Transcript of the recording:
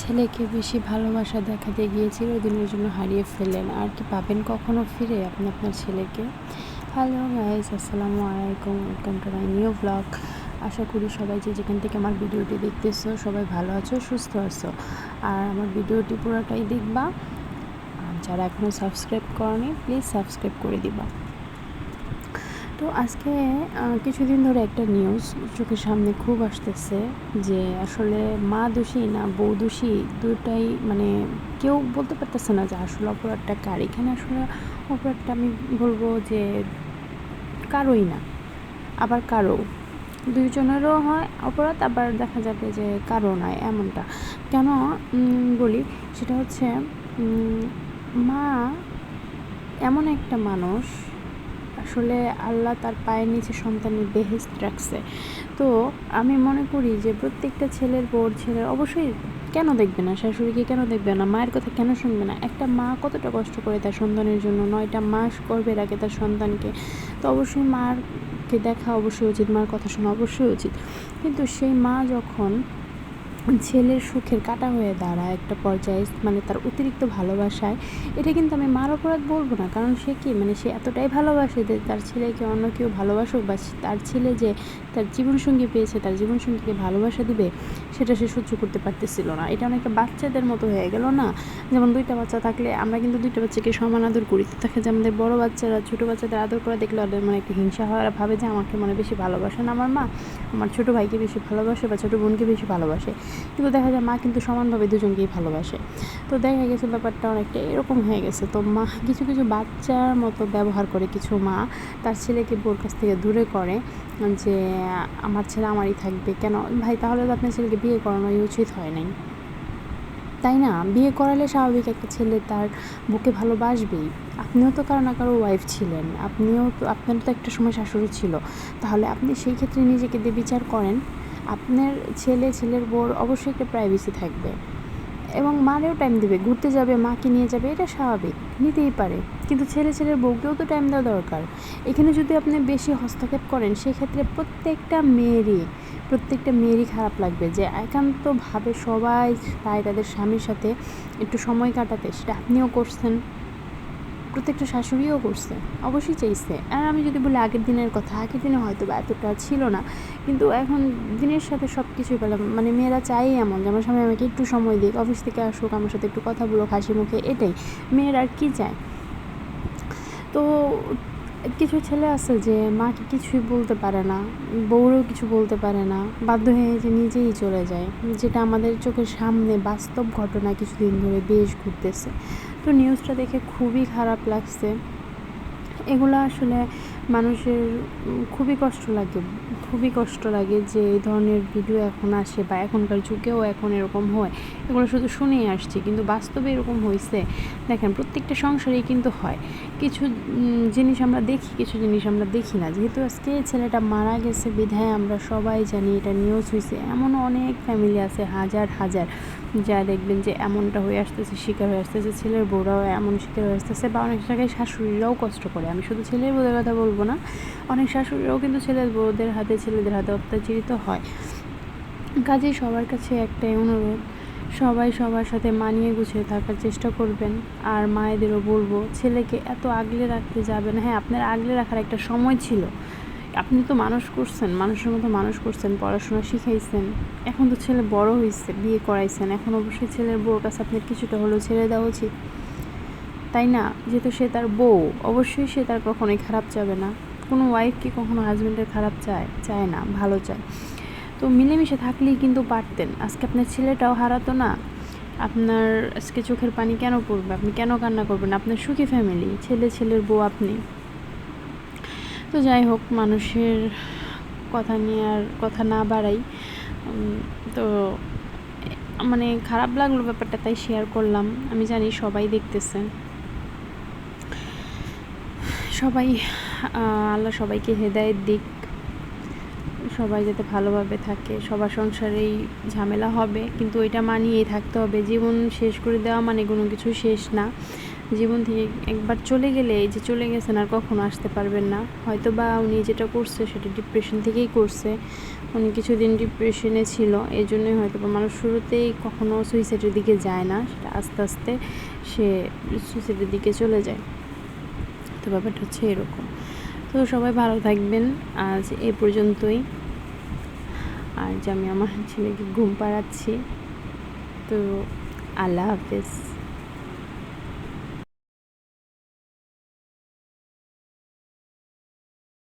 ছেলেকে বেশি ভালোবাসা দেখাতে গিয়ে চিরদিনের জন্য হারিয়ে ফেললেন। আর কি পাবেন কখনো ফিরে আপনি আপনার ছেলেকে? হ্যালো গাইজ আসসালামু আলাইকুম welcome to my new blog আশা করি সবাই যে যেখান থেকে আমার ভিডিওটি দেখতেছো, সবাই ভালো আছো, সুস্থ আছো। আর আমার ভিডিওটি পুরোটাই দেখবা। আর যারা এখনও সাবস্ক্রাইব করনি প্লিজ সাবস্ক্রাইব করে দিবা। তো আজকে কিছুদিন ধরে একটা নিউজ চোখের সামনে খুব আসতেছে যে আসলে মা দোষী না বউ দোষী দুটাই মানে কেউ বলতে পারতেছে না যে আসলে অপরাধটা কার? এখানে আসলে অপরাধটা আমি বলব যে কারোই না, আবার কারও। দুইজনেরও হয় অপরাধ, আবার দেখা যাবে যে কারও নয় এমনটা। কেন বলি, সেটা হচ্ছে মা এমন একটা মানুষ আসলে আল্লাহ তার পায়ের নিচে সন্তানের বেহেস্ত রাখছে। তো আমি মনে করি যে প্রত্যেকটা ছেলের বোর ছেলের অবশ্যই কেন দেখবে না? শাশুড়িকে কেন দেখবে না? মায়ের কথা কেন শুনবে না? একটা মা কতটা কষ্ট করে তার সন্তানের জন্য নয়টা মাস গর্ভে রাখে তার সন্তানকে। তো অবশ্যই মারকে দেখা অবশ্যই উচিত, মার কথা শোনা অবশ্যই উচিত। কিন্তু সেই মা যখন ছেলের সুখের কাটা হয়ে দাঁড়ায় একটা পর্যায়ে মানে তার অতিরিক্ত ভালোবাসায়। এটা কিন্তু আমি মার অপরাধ বলব না, কারণ সে কি মানে সে এতটাই ভালোবাসে যে তার ছেলেকে অন্য কেউ ভালোবাসুক বা তার ছেলে যে তার জীবনসঙ্গী পেয়েছে, তার জীবনসঙ্গীকে ভালোবাসা দিবে, সেটা সে সহ্য করতে পারতেছিল না। এটা অনেকটা বাচ্চাদের মতো হয়ে গেল না? যেমন দুইটা বাচ্চা থাকলে আমরা কিন্তু দুইটা বাচ্চাকে সমান আদর করি। তো থাকে যে আমাদের বড় বাচ্চারা, ছোটো বাচ্চাদের আদর করা দেখলে ওদের মানে একটা হিংসা হয় আর ভাবে যে আমাকে মানে বেশি ভালোবাসে না আমার মা। আমার ছোটো ভাইকে বেশি ভালোবাসে বা ছোটো বোনকে বেশি ভালোবাসে। কিন্তু দেখা যায় মা কিন্তু সমানভাবে দুজনকেই ভালোবাসে। তো দেখা গেছে ব্যাপারটা অনেকটা এরকম হয়ে গেছে। তো মা, কিছু কিছু বাচ্চার মতো ব্যবহার করে কিছু মা তার ছেলেকে বোর কাছ থেকে দূরে করে যে, আমার ছেলে আমারই থাকবে, কেন? ভাই, তাহলে তো আপনার ছেলেকে বিয়ে করানোই উচিত হয় নাই। তাই না? বিয়ে করালে স্বাভাবিক একটা ছেলে তার বুকে ভালোবাসবেই। আপনিও তো কারও না কারও ওয়াইফ ছিলেন। আপনিও তো, আপনার তো একটা সময় শাশুড়ি ছিল। তাহলে আপনি সেই ক্ষেত্রে নিজেকে দিয়ে বিচার করেন। আপনার ছেলে, ছেলের বোর অবশ্যই একটা প্রাইভেসি থাকবে। এবং মারেও টাইম দেবে, ঘুরতে যাবে, মাকে নিয়ে যাবে, এটা স্বাভাবিক, নিতেই পারে। কিন্তু ছেলে, ছেলের বউকেও তো টাইম দেওয়া দরকার। এখানে যদি আপনি বেশি হস্তক্ষেপ করেন, সেক্ষেত্রে প্রত্যেকটা মেয়েরই প্রত্যেকটা মেয়েরই খারাপ লাগবে যে একান্তভাবে সবাই চায় তাদের স্বামীর সাথে একটু সময় কাটাতে, সেটা আপনিও করছেন। প্রত্যেকটা শাশুড়িও করছে, অবশ্যই চাইছে। আর আমি যদি বলি আগের দিনের কথা, আগের দিনে হয়তো বা এতটা ছিল না। কিন্তু এখন দিনের সাথে সব কিছুই পেলাম। মানে মেয়েরা চাই এমন যে আমার স্বামী আমাকে একটু সময় দিক, অফিস থেকে আসুক, আমার সাথে একটু কথা বলুক, হাসি মুখে, এটাই। মেয়েরা আর কী চায়? তো কিছু ছেলে আছে যে মাকে কিছুই বলতে পারে না, বউরও কিছু বলতে পারে না, বাধ্য হয়ে যে নিজেই চলে যায়, যেটা আমাদের চোখের সামনে বাস্তব ঘটনা কিছুদিন ধরে বেশ ঘুরতেছে। তো নিউজটা দেখে খুবই খারাপ লাগছে। এগুলো আসলে মানুষের খুবই কষ্ট লাগে, খুবই কষ্ট লাগে যে এই ধরনের ভিডিও এখন আসে বা এখনকার যুগেও এখন এরকম হয়। এগুলো শুধু শুনেই আসছি, কিন্তু বাস্তবে এরকম হয়েছে দেখেন, প্রত্যেকটা সংসারেই কিন্তু হয়। কিছু জিনিস আমরা দেখি, কিছু জিনিস আমরা দেখি না। যেহেতু আজকে ছেলেটা মারা গেছে, বিধায় আমরা সবাই জানি এটা নিউজ হয়েছে এমন অনেক ফ্যামিলি আছে, হাজার হাজার, যা দেখবেন যে এমনটা হয়ে আসতেছে, শিকার হয়ে আসতেছে, ছেলের বউরাও এমন শিকার হয়ে আসতেছে বা অনেক জায়গায় শাশুড়িরাও কষ্ট করে। আমি শুধু ছেলের বউদের কথা বলব না। অনেক শাশুড়িরাও কিন্তু ছেলের বউদের হাতে, ছেলেদের হাতে অত্যাচারিত হয়। কাজেই সবার কাছে একটাই অনুরোধ, সবাই সবার সাথে মানিয়ে গুছিয়ে থাকার চেষ্টা করবেন। আর মায়েদেরও বলব, ছেলেকে এত আগলে রাখতে যাবেন। হ্যাঁ আপনার আগলে রাখার একটা সময় ছিল। আপনি তো মানুষ করছেন, মানুষের মতো মানুষ করছেন, পড়াশোনা শিখাইছেন। এখন তো ছেলে বড় হয়েছে বিয়ে করাইছেন। এখন অবশ্যই ছেলের বউর কাছে আপনার কিছুটা হলেও ছেড়ে দেওয়া উচিত। তাই না? যেহেতু সে তার বউ, অবশ্যই সে তার কখনোই খারাপ চাবে না। কোনো ওয়াইফ কি কখনো হাজব্যান্ডের খারাপ চায়? চায় না, ভালো চায়। তো মিলেমিশে থাকলেই কিন্তু পারতেন। আজকে আপনার ছেলেটাও হারাতো না। আপনার আজকে চোখের পানি কেন পড়বে? আপনি কেন কান্না করবেন? আপনার সুখী ফ্যামিলি ছেলে, ছেলের বউ আপনি। তো যাই হোক, মানুষের কথা নিয়ে আর কথা না বাড়াই তো মানে খারাপ লাগল ব্যাপারটা, তাই শেয়ার করলাম। আমি জানি সবাই দেখতেছে সবাই আল্লাহ সবাইকে হেদায়েত দিক। সবাই যাতে ভালোভাবে থাকে। সবার সংসারেই ঝামেলা হবে, কিন্তু ওইটা মানিয়েই থাকতে হবে। জীবন শেষ করে দেওয়া মানে কোনো কিছু শেষ না। জীবন থেকে একবার চলে গেলে এই যে চলে গেছেন আর কখনো আসতে পারবেন না। হয়তো বা উনি যেটা করছে সেটা ডিপ্রেশন থেকেই করছে। উনি কিছুদিন ডিপ্রেশনে ছিল এই জন্যই হয়তো বা মানুষ শুরুতেই কখনো সুইসাইডের দিকে যায় না। সেটা আস্তে আস্তে সে সুইসাইডের দিকে চলে যায়। ব্যাপারটা হচ্ছে এরকম। তো সবাই ভালো থাকবেন। আজ এ পর্যন্তই। আর যে আমি আমার ছেলেকে ঘুম পাড়াচ্ছি। তো আল্লাহ হাফেজ।